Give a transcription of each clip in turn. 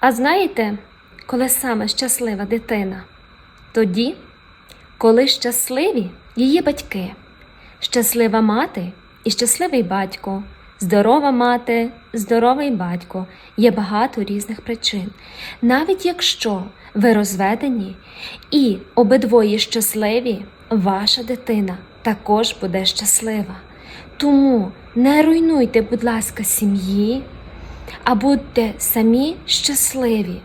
А знаєте, коли саме щаслива дитина? Тоді, коли щасливі її батьки, щаслива мати і щасливий батько, здорова мати, здоровий батько. Є багато різних причин. Навіть якщо ви розведені і обидвоє щасливі, ваша дитина також буде щаслива. Тому не руйнуйте, будь ласка, сім'ї, а будьте самі щасливі.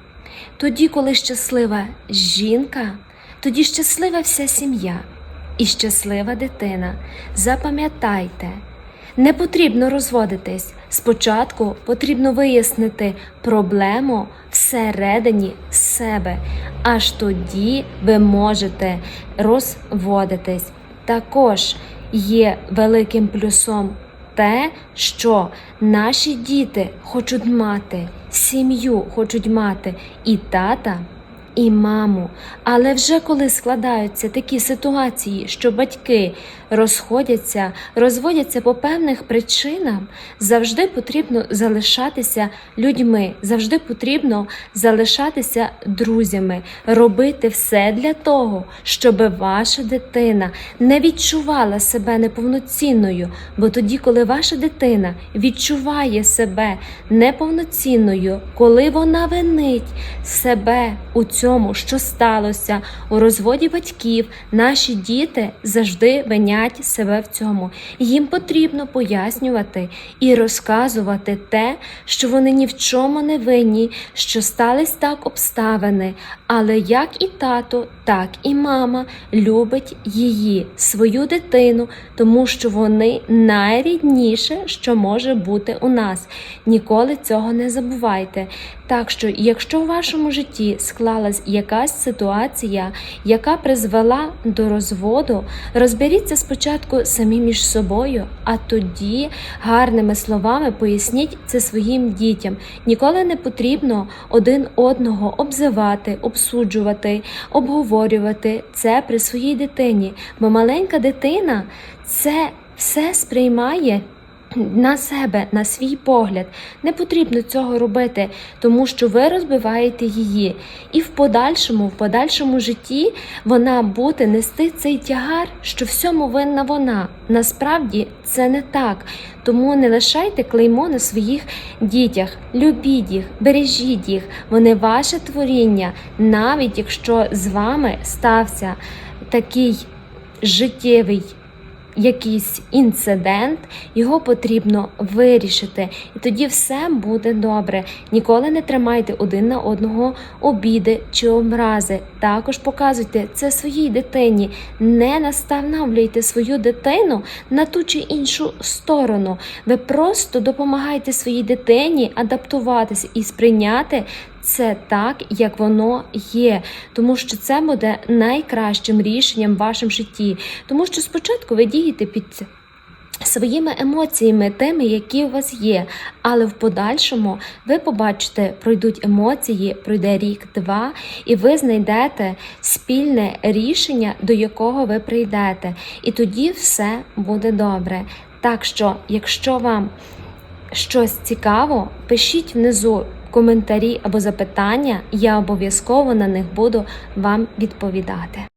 Тоді, коли щаслива жінка, тоді щаслива вся сім'я і щаслива дитина. Запам'ятайте, не потрібно розводитись. Спочатку потрібно вияснити проблему всередині себе, аж тоді ви можете розводитись. Також є великим плюсом те, що наші діти хочуть мати сім'ю, хочуть мати і тата, і маму. Але вже коли складаються такі ситуації, що батьки розходяться, розводяться по певних причинам, завжди потрібно залишатися людьми, завжди потрібно залишатися друзями, робити все для того, щоб ваша дитина не відчувала себе неповноцінною. Бо тоді, коли ваша дитина відчуває себе неповноцінною, коли вона винить себе у цьому, що сталося у розводі батьків, наші діти завжди винять себе в цьому. Їм потрібно пояснювати і розказувати те, що вони ні в чому не винні, що стались так обставини. Але як і тато, так і мама любить її, свою дитину, тому що вони найрідніше, що може бути у нас. Ніколи цього не забувайте. Так що, якщо в вашому житті якась ситуація, яка призвела до розводу, розберіться спочатку самі між собою, а тоді гарними словами поясніть це своїм дітям. Ніколи не потрібно один одного обзивати, обсуджувати, обговорювати це при своїй дитині. Бо маленька дитина це все сприймає на себе, на свій погляд. Не потрібно цього робити, тому що ви розбиваєте її. І в подальшому, в подальшому житті вона буде нести цей тягар, що всьому винна вона. Насправді це не так. Тому не лишайте клеймо на своїх дітях, любіть їх, бережіть їх, вони ваше творіння, навіть якщо з вами стався такий життєвий якийсь інцидент, його потрібно вирішити, і тоді все буде добре. Ніколи не тримайте один на одного обіди чи образи. Також показуйте це своїй дитині. Не наставляйте свою дитину на ту чи іншу сторону. Ви просто допомагайте своїй дитині адаптуватися і сприйняти. Це так, як воно є, тому що це буде найкращим рішенням в вашому житті. Тому що спочатку ви дієте під своїми емоціями, тими, які у вас є. Але в подальшому ви побачите, пройдуть емоції, пройде рік-два, і ви знайдете спільне рішення, до якого ви прийдете. І тоді все буде добре. Так що, якщо вам щось цікаво, пишіть внизу коментарі або запитання, я обов'язково на них буду вам відповідати.